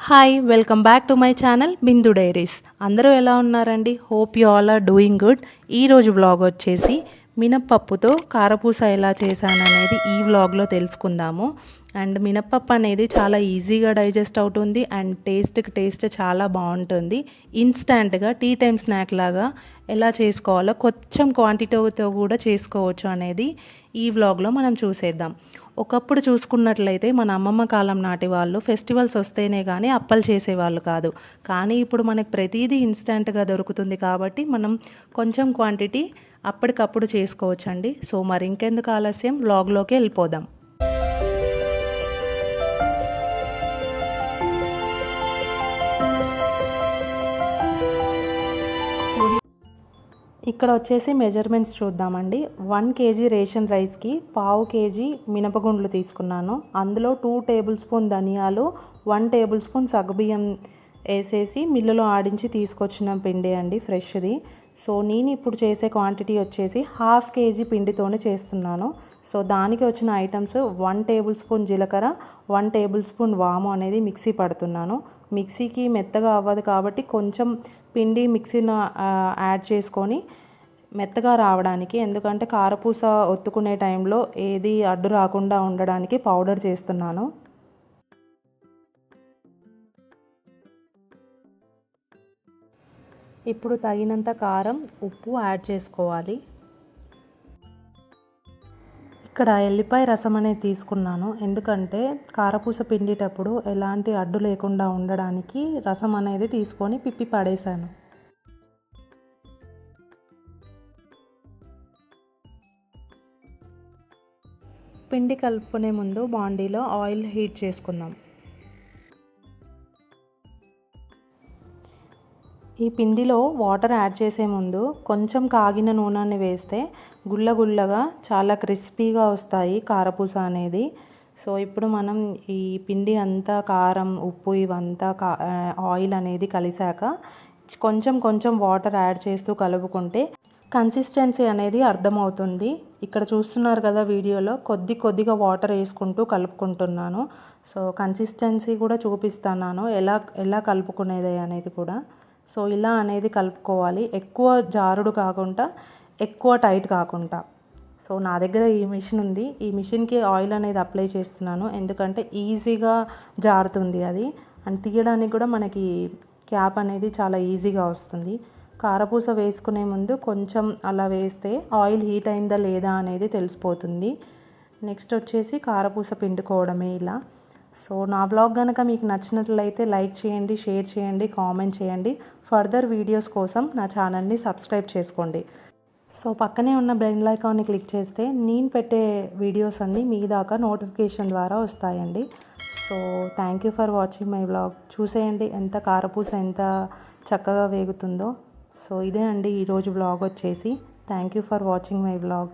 Hi welcome back to my channel Bindu diaries అందరూ ఎలా ఉన్నారండి? Hope you all are doing good ఈరోజు vlog వచ్చేసి మినప్పప్పుతో కారపూస ఎలా చేశాననేది ఈ వ్లాగ్లో తెలుసుకుందాము. అండ్ మినప్పప్పు అనేది చాలా ఈజీగా డైజెస్ట్ అవుతుంది అండ్ టేస్ట్కి టేస్ట్ చాలా బాగుంటుంది. ఇన్స్టాంట్గా టీ టైం స్నాక్ లాగా ఎలా చేసుకోవాలో కొంచెం క్వాంటిటీతో కూడా చేసుకోవచ్చు అనేది ఈ వ్లాగ్లో మనం చూసేద్దాం. ఒకప్పుడు చూసుకున్నట్లయితే మన అమ్మమ్మ కాలం నాటి వాళ్ళు ఫెస్టివల్స్ వస్తేనే కానీ అప్పలు చేసేవాళ్ళు కాదు. కానీ ఇప్పుడు మనకు ప్రతిదీ ఇన్స్టాంట్గా దొరుకుతుంది కాబట్టి మనం కొంచెం క్వాంటిటీ అప్పటికప్పుడు చేసుకోవచ్చండి. సో మరి ఇంకెందుకు ఆలస్యం? వ్లాగ్లోకి వెళ్ళిపోదాం. ఇక్కడ వచ్చేసి మెజర్మెంట్స్ చూద్దామండి. వన్ కేజీ రేషన్ రైస్కి పావు కేజీ మినపగుండ్లు తీసుకున్నాను. అందులో టూ టేబుల్ స్పూన్ ధనియాలు వన్ టేబుల్ స్పూన్ సగ్గుబియ్యం వేసేసి మిల్లులో ఆడించి తీసుకొచ్చిన పిండి అండి ఫ్రెష్ది. సో నేను ఇప్పుడు చేసే క్వాంటిటీ వచ్చేసి హాఫ్ కేజీ పిండితోనే చేస్తున్నాను. సో దానికి వచ్చిన ఐటమ్స్ వన్ టేబుల్ స్పూన్ జీలకర్ర వన్ టేబుల్ స్పూన్ వాము అనేది మిక్సీ పడుతున్నాను. మిక్సీకి మెత్తగా అవ్వదు కాబట్టి కొంచెం పిండి మిక్సీని యాడ్ చేసుకొని మెత్తగా రావడానికి ఎందుకంటే కారపూస ఒత్తుకునే టైంలో ఏది అడ్డు రాకుండా ఉండడానికి పౌడర్ చేస్తున్నాను. ఇప్పుడు తగినంత కారం ఉప్పు యాడ్ చేసుకోవాలి. ఇక్కడ ఎల్లిపాయ రసం అనేది తీసుకున్నాను. ఎందుకంటే కారపూస పిండేటప్పుడు ఎలాంటి అడ్డు లేకుండా ఉండడానికి రసం అనేది తీసుకొని పిప్పి పడేశాను పిండి కలుపుకునే ముందు బాండీలో ఆయిల్ హీట్ చేసుకుందాం. ఈ పిండిలో వాటర్ యాడ్ చేసే ముందు కొంచెం కాగిన నూనెని వేస్తే గుల్ల చాలా క్రిస్పీగా వస్తాయి కారపూస అనేది. సో ఇప్పుడు మనం ఈ పిండి అంతా కారం ఉప్పు ఇవంతా కా ఆయిల్ అనేది కలిసాక కొంచెం కొంచెం వాటర్ యాడ్ చేస్తూ కలుపుకుంటే కన్సిస్టెన్సీ అనేది అర్థమవుతుంది. ఇక్కడ చూస్తున్నారు కదా వీడియోలో కొద్ది కొద్దిగా వాటర్ వేసుకుంటూ కలుపుకుంటున్నాను. సో కన్సిస్టెన్సీ కూడా చూపిస్తున్నాను. ఎలా ఎలా కలుపుకునేది అనేది కూడా. సో ఇలా అనేది కలుపుకోవాలి. ఎక్కువ జారుడు కాకుండా ఎక్కువ టైట్ కాకుండా. సో నా దగ్గర ఈ మిషన్ ఉంది. ఈ మిషన్కి ఆయిల్ అనేది అప్లై చేస్తున్నాను. ఎందుకంటే ఈజీగా జారుతుంది అది. అండ్ తీయడానికి కూడా మనకి క్యాప్ అనేది చాలా ఈజీగా వస్తుంది. కారపూస వేసుకునే ముందు కొంచెం అలా వేస్తే ఆయిల్ హీట్ అయిందా లేదా అనేది తెలిసిపోతుంది. నెక్స్ట్ వచ్చేసి కారపూస పిండుకోవడమే ఇలా. సో నా బ్లాగ్ కనుక మీకు నచ్చినట్లయితే లైక్ చేయండి షేర్ చేయండి కామెంట్ చేయండి. ఫర్దర్ వీడియోస్ కోసం నా ఛానల్ని సబ్స్క్రైబ్ చేసుకోండి. సో పక్కనే ఉన్న బెల్ ఐకాన్ని క్లిక్ చేస్తే నేను పెట్టే వీడియోస్ అన్నీ మీ దాకా నోటిఫికేషన్ ద్వారా వస్తాయండి. So thank you for watching my blog చూసేయండి ఎంత కారపూస ఎంత చక్కగా వేగుతుందో. సో ఇదే అండి ఈరోజు బ్లాగ్ వచ్చేసి. Thank you for watching my blog